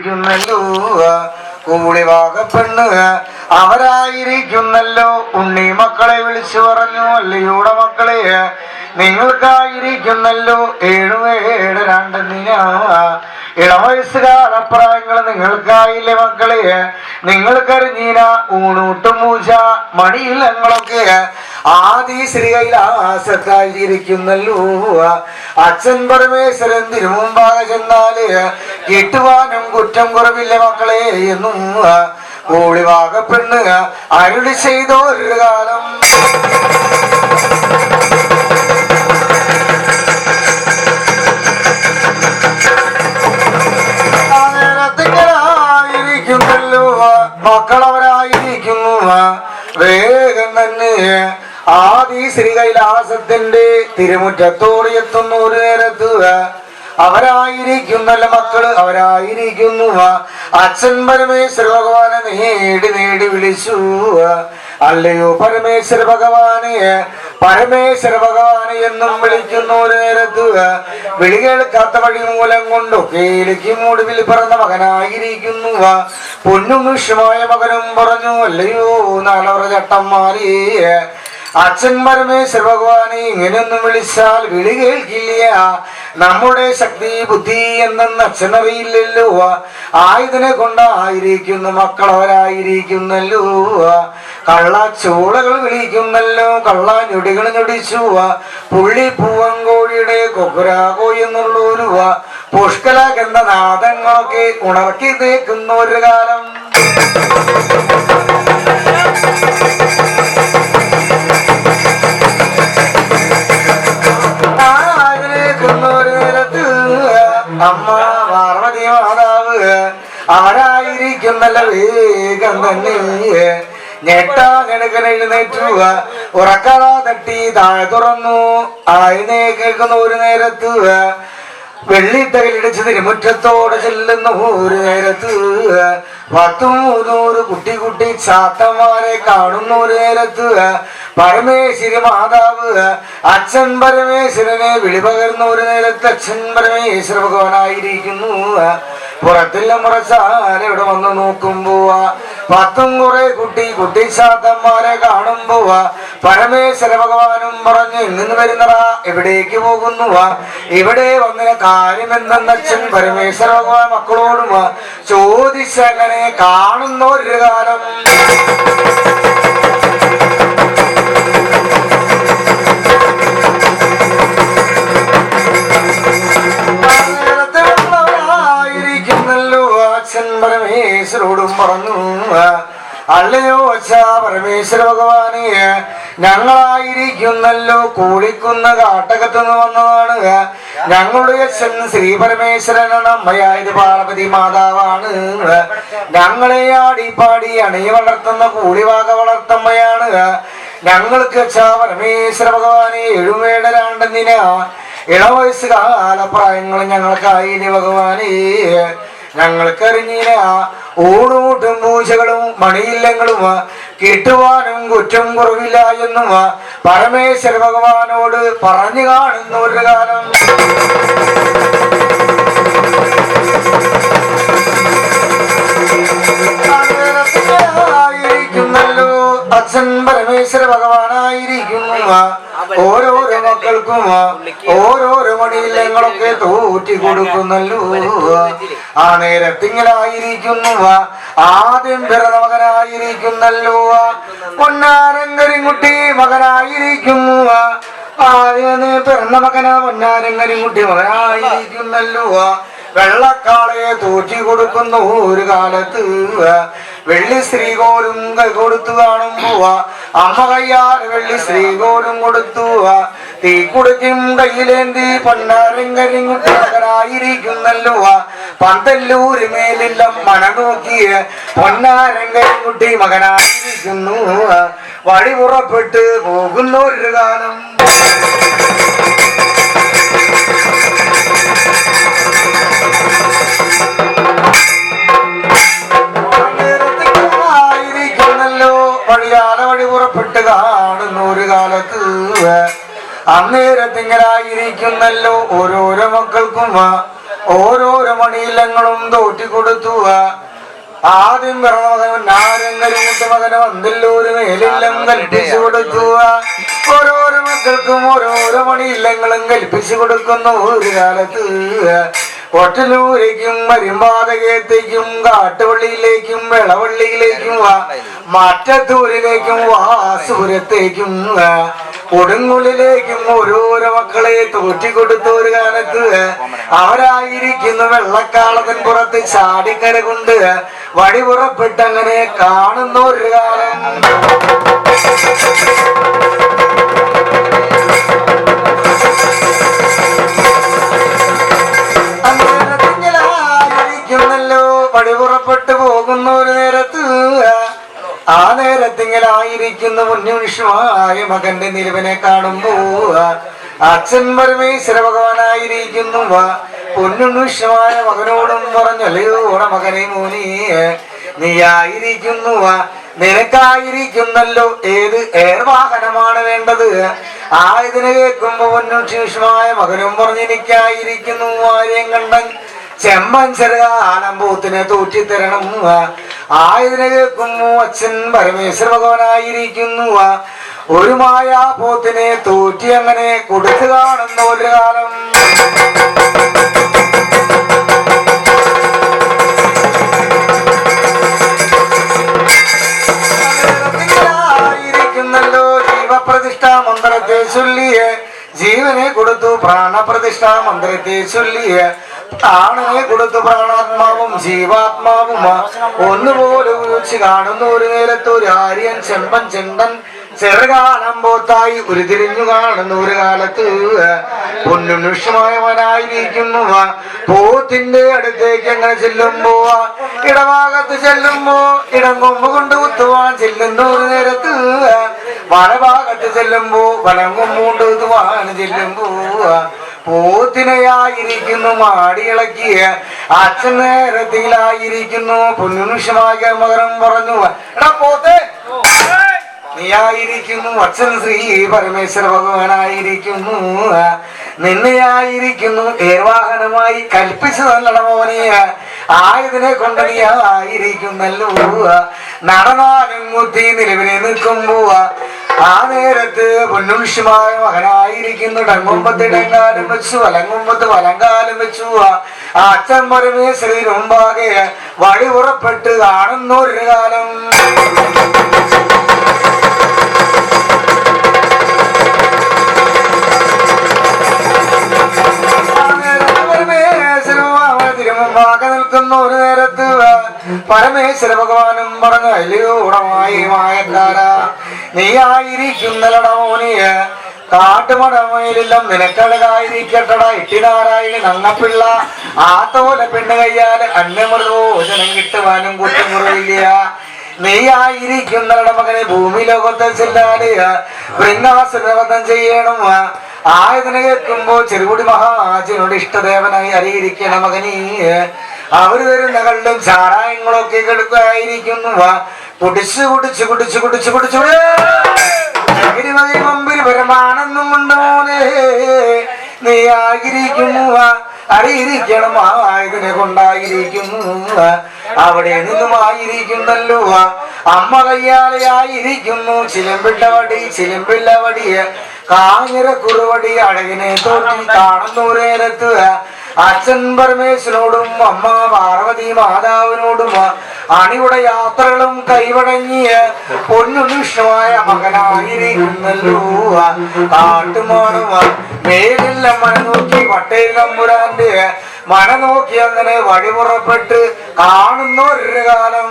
അവരായിരിക്കുന്നല്ലോ കൂടി വാകപ്പെണ്ണ് അവരായിരിക്കുന്നല്ലോ. ഉണ്ണി മക്കളെ വിളിച്ചു പറഞ്ഞു അല്ലയുടെ മക്കളെ. നിങ്ങൾക്കായിരിക്കുന്നല്ലോ. ഏഴുവേഴ് രണ്ടെന്നിന ഇളവയസ്സുകാലപ്രായങ്ങൾ നിങ്ങൾക്കായില്ലേ മക്കളെ? നിങ്ങൾക്കറിഞ്ഞീന ഊണൂട്ടും പൂജ മണിയില്ലങ്ങളൊക്കെ ആദി ശ്രീകൈലാസത്തായിരിക്കുന്നല്ലോ അച്ഛൻ പരമേശ്വരൻ തിരുമുമ്പാകെ ചെന്നാൽ കിട്ടുവാനും കുറ്റം കുറവില്ല മക്കളെ എന്നും. കൂളിവാക പെണ്ണ് അരുളി ചെയ്തോ ഒരു കാലം മക്കളവരായിരിക്കുന്നു. വേഗം തന്നെ ആദി ശ്രീകൈലാസത്തിന്റെ തിരുമുറ്റത്തോട് എത്തുന്ന ഒരു നേരത്ത് അവരായിരിക്കുന്നല്ല മക്കൾ അവരായിരിക്കുന്നു അച്ഛൻ പരമേശ്വര ഭഗവാനെ നേടി നേടി വിളിച്ചു അല്ലയോ പരമേശ്വര ഭഗവാനെ പരമേശ്വര ഭഗവാനെ എന്നും വിളിക്കുന്നു നേരത്ത് വിളി കേൾക്കാത്ത വഴി മൂലം കൊണ്ടൊക്കെയിലേക്കും ഒടുവിൽ പിറന്ന മകനായിരിക്കുന്നു പൊന്നും വിഷമായ മകനും പറഞ്ഞു അല്ലയോ നാളവറ ചട്ടന്മാരേ അച്ഛൻ പരമേശ്വര ഭഗവാനെ ഇങ്ങനെയൊന്നും വിളിച്ചാൽ വിളി കേൾക്കില്ല. നമ്മുടെ ശക്തി ബുദ്ധി എന്തെന്ന് അച്ഛനറിയില്ലല്ലോ. ആയുധനെ കൊണ്ടായിരിക്കുന്നു മക്കളവരായിരിക്കുന്നല്ലോ. കള്ള വിളിക്കുന്നല്ലോ കള്ള ഞൊടികൾ ഞൊടിച്ചു. പുള്ളി പൂവങ്കോഴിയുടെ കൊക്കുരാകോ എന്നുള്ളൊരു പുഷ്കല ഗന്ധനാഥങ്ങളൊക്കെ ഉണർക്കി തേക്കുന്ന ഒരു കാലം. അമ്മ പാർവതി മാതാവ് ആരായിരിക്കുന്നല്ല വേഗം തന്നെ? ഞെട്ടാ എഴുന്നേറ്റു ഉറക്കള തട്ടി താഴെ തുറന്നു. ആയിനെ കേൾക്കുന്ന ഒരു നേരത്ത് വെള്ളിത്തകലിടിച്ച് തിരുമുറ്റത്തോടെ ചെല്ലുന്ന ഒരു നേരത്ത് പത്തും നൂറ് കുട്ടി കുട്ടി ചാത്തന്മാരെ കാണുന്ന ഒരു നേരത്ത് പരമേശ്വരി മാതാവ് അച്ഛൻ പരമേശ്വരനെ വിളിപകർന്ന ഒരു നേരത്ത് അച്ഛൻ പരമേശ്വര ഭഗവാനായിരിക്കുന്നു. പുറത്തില്ല മുറച്ചാൽ ഇവിടെ വന്ന് നോക്കുമ്പോ പത്തും കുറെ കുട്ടി കുട്ടി ചാത്തന്മാരെ കാണുമ്പോ പരമേശ്വര ഭഗവാനും പറഞ്ഞു ഇന്ന് വരുന്നടാ എവിടേക്ക് പോകുന്നു ഇവിടെ വന്നിന് കാര്യമെന്തെന്ന് അച്ഛൻ പരമേശ്വര ഭഗവാൻ മക്കളോടും ചോദിച്ചങ്ങനെ കാണുന്ന ഒരു കാലം. പരമേശ്വര ഭഗവാനെ ഞങ്ങളായിരിക്കുന്നല്ലോ കൂളിക്കുന്ന കാട്ടകത്ത് നിന്ന് വന്നതാണ്. ഞങ്ങളുടെ അച്ഛൻ ശ്രീ പരമേശ്വരനാണ് അമ്മയായത് പാർവതി മാതാവാണ്. ഞങ്ങളെ ആടിപ്പാടി അണി വളർത്തുന്ന കൂളിവാക വളർത്തമ്മയാണ്. ഞങ്ങൾക്ക് അച്ഛാ പരമേശ്വര ഭഗവാനെ എഴുമേടരാണ്ടെന്നിന ഇളവയസ്സ് കാലപ്രായങ്ങൾ ഞങ്ങൾക്കായി ഭഗവാനേ. ഞങ്ങൾക്കറിഞ്ഞില്ല. ഊണൂട്ടും പൂജകളും മണിയില്ലങ്ങളും കിട്ടുവാനും കുറ്റം കുറവില്ല എന്നും പരമേശ്വര ഭഗവാനോട് പറഞ്ഞു കാണുന്ന ഒരു കാലം. മക്കൾക്കും ഓരോരോ മണിയില്ലങ്ങളൊക്കെ തോറ്റി കൊടുക്കുന്നല്ലോ ആ നേരത്തിങ്ങലായിരിക്കുന്നു ആദ്യം പിറന്ന മകനായിരിക്കുന്നല്ലോ പൊന്നാരങ്കരിൻകുട്ടി മകനായിരിക്കുന്നു ആദ്യം പിറന്ന മകന പൊന്നാരങ്കരിൻകുട്ടി മകനായിരിക്കുന്നല്ലോ വെള്ളക്കാളയെ തോറ്റി കൊടുക്കുന്ന ഒരു കാലത്ത്. വെള്ളി ശ്രീകോലും കൈ കൊടുത്തു കാണുമ്പോ അമ്മ കയ്യാൽ വെള്ളി ശ്രീകോലും കൊടുത്തു തീ കുടിക്കും കയ്യിലേന്തി പൊന്നാരങ്കരിങ്കുട്ടിയായിരിക്കുന്നല്ലോ പന്തല്ലൂര് മേലില്ല മണ നോക്കിയ പൊന്നാരങ്കരിങ്ങുട്ടി മകനായിരിക്കുന്നു വഴി പുറപ്പെട്ട് പോകുന്നു ഒരു അന്നേരത്തിങ്ങലായിരിക്കുന്നല്ലോ ഓരോരോ മക്കൾക്കും ഓരോരോ മണിയില്ലങ്ങളും തോറ്റിക്കൊടുത്തു ആദ്യം കൽപ്പിച്ചു ഓരോരോ മക്കൾക്കും ഓരോരോ മണിയില്ലങ്ങളും കൽപ്പിച്ചു കൊടുക്കുന്ന ഒരു കാലത്ത് ഒറ്റലൂരേക്കും മരുമ്പാതകത്തേക്കും കാട്ടുപള്ളിയിലേക്കും വിളവള്ളിയിലേക്കും മറ്റത്തൂരിലേക്കും വാസുപുരത്തേക്കും കൊടുങ്ങുള്ളിലേക്കും ഓരോരോ മക്കളെ തോറ്റിക്കൊടുത്ത ഒരു കാലത്ത് അവരായിരിക്കുന്ന വെള്ളക്കാളത്തിൻ പുറത്ത് ചാടിക്കര കൊണ്ട് വഴി പുറപ്പെട്ടങ്ങനെ കാണുന്ന ഒരു കാലം ആ നേരത്തിങ്കലായിരിക്കുന്ന പുണ്യവിഷ്ണുവായ മകന്റെ നിലവിനെ കാണുമ്പോ. അച്ഛൻ പരമേശ്വര ഭഗവാനായിരിക്കുന്നു. പൊന്നുവിഷ്ണുവായ മകനോടും പറഞ്ഞല്ലയോ മകനെ മകനെ മോനെ നീയായിരിക്കുന്നു. നിനക്കായിരിക്കുന്നല്ലോ ഏത് ഏർവാഹനമാണ് വേണ്ടത്? ആ ഇതിനെ കേൾക്കുമ്പോ പൊന്നുവിഷ്ണുവായ മകനും പറഞ്ഞ് എനിക്കായിരിക്കുന്നു ആര്യം കണ്ടൻ ചെമ്പൻ ചെറുകാലമ്പൂത്തിനെ തൂറ്റിത്തരണം. ആയതിനെ കേൾക്കുന്നു അച്ഛൻ പരമേശ്വര ഭഗവാനായിരിക്കുന്നു. ഒരു മായ പോത്തിനെ തോറ്റി അങ്ങനെ കൊടുത്തു കാണുന്ന ഒരു കാലം. മന്ത്രത്തെ ചൊല്ലിയ. ജീവനെ കൊടുത്തു പ്രാണപ്രതിഷ്ഠ മന്ത്രത്തെ ചൊല്ലിയ. പ്രാണനെ കൊടുത്ത് പ്രാണാത്മാവും ജീവാത്മാവും ഒന്നുപോലെ ഉപയോഗിച്ച് കാണുന്ന ഒരു നേരത്ത് ഒരു ആര്യൻ ചെമ്പൻ ചെണ്ടൻ ചെറുകാലം പോത്തായി ഉരുതിരിഞ്ഞു കാണുന്ന ഒരു കാലത്ത് പൊന്നുനുഷ്യമായവനായിരിക്കുന്നു പോത്തിന്റെ അടുത്തേക്ക് അങ്ങനെ ചെല്ലുമ്പോ ഇടഭാഗത്ത് ചെല്ലുമ്പോ ഇടങ്ങൊമ്പ് കൊണ്ട് കുത്തുവാൻ ചെല്ലുന്ന ഒരു നേരത്ത് വലഭാഗത്ത് ചെല്ലുമ്പോ വലങ്കൊമ്പ് കൊണ്ട് കുത്തുവാൻ ചെല്ലുമ്പോ പോത്തിനെയായിരിക്കുന്നു മാടിയിളക്കിയ അച്ഛൻ നേരത്തിലായിരിക്കുന്നു പുണ്യനുഷ്യമായ മകരം പറഞ്ഞു എടാ പോത്തെ. നീയായിരിക്കുന്നു അച്ഛൻ ശ്രീ പരമേശ്വര ഭഗവാനായിരിക്കുന്നു. നിന്നെയായിരിക്കുന്നു ഏർവാഹനമായി കൽപ്പിച്ചു തല്ലടമോനെ ആയതിനെ കൊണ്ട് നീ ആയിരിക്കുന്നല്ലോ നടനാലും മുത്തി നിലവിനെ നിൽക്കും പോവ ആ നേരത്ത് പൊന്നുഷ്യമായ മകനായിരിക്കുന്നു. ഡങ്ങുമ്പത്ത് ഇടങ്കാലും വെച്ചു വലങ്ങുമ്പത്ത് വലങ്കാലും വെച്ചു ആ അച്ഛൻ പരമേശ്വരന് മുമ്പാകെ വഴി ഉറപ്പെട്ട് കാണുന്നൊരു കാലം. പരമേശ്വര ഭഗവാനും പറഞ്ഞു അല്ലയോടമായി മായക്കാര നീയായിരിക്കുന്നലടമോനിയ കാട്ടുമടമയിലെല്ലാം നിനക്കഴകായിരിക്കട്ടട ഇട്ടിനാരായണി നന്നപ്പിള്ള ആത്തോല പെണ്ണ് കയ്യാൽ അന്നമൃതോജനം കിട്ടുവാനും കുറ്റമുറിയില്ല നീയായിരിക്കുന്നവരുടെ മകനെ ഭൂമി ലോകത്തെ ചെല്ലാതെ വൃന്ദാസനവധം ചെയ്യണം. ആയതിനെ എത്തുമ്പോ ചെറുകുടി മഹാജനോട് ഇഷ്ടദേവനായി അറിയിരിക്കണ മകനീ അവർ തരുന്ന കള്ളും ചാരായങ്ങളൊക്കെ കെടുക്കായിരിക്കുന്നു കുടിച്ചു കുടിച്ചു കുടിച്ചു കുടിച്ചു കുടിച്ചു പരമാനന്ദം കൊണ്ടോനെ നീ ആയിരിക്കുന്നു. അറിയിരിക്കണം. ആയതിനെ കൊണ്ടായിരിക്കുന്നു. അവിടെ നിന്നുമായിരിക്കുന്നല്ലോ. അമ്മ കയ്യാളയായിരിക്കുന്നു. ചിലമ്പിട്ടവടി ചിലമ്പിട്ട കാഞ്ഞിറ കുറുവടി അഴകിനെ തോറ്റി കാണുന്നൂരേരത്ത് അച്ഛൻ പരമേശ്വരനോടും അമ്മ പാർവതി മാതാവിനോടും അണിയുടെ യാത്രകളും കൈവടങ്ങിയ പൊന്നുനിഷ്ണമായ മകനായിരിക്കുന്നല്ലോ. കാട്ടുമാറുവാൻ മേലെല്ലാം മന നോക്കി മഴ നോക്കി അങ്ങനെ വഴിപുറപ്പെട്ട് കാണുന്നു ഒരു കാലം.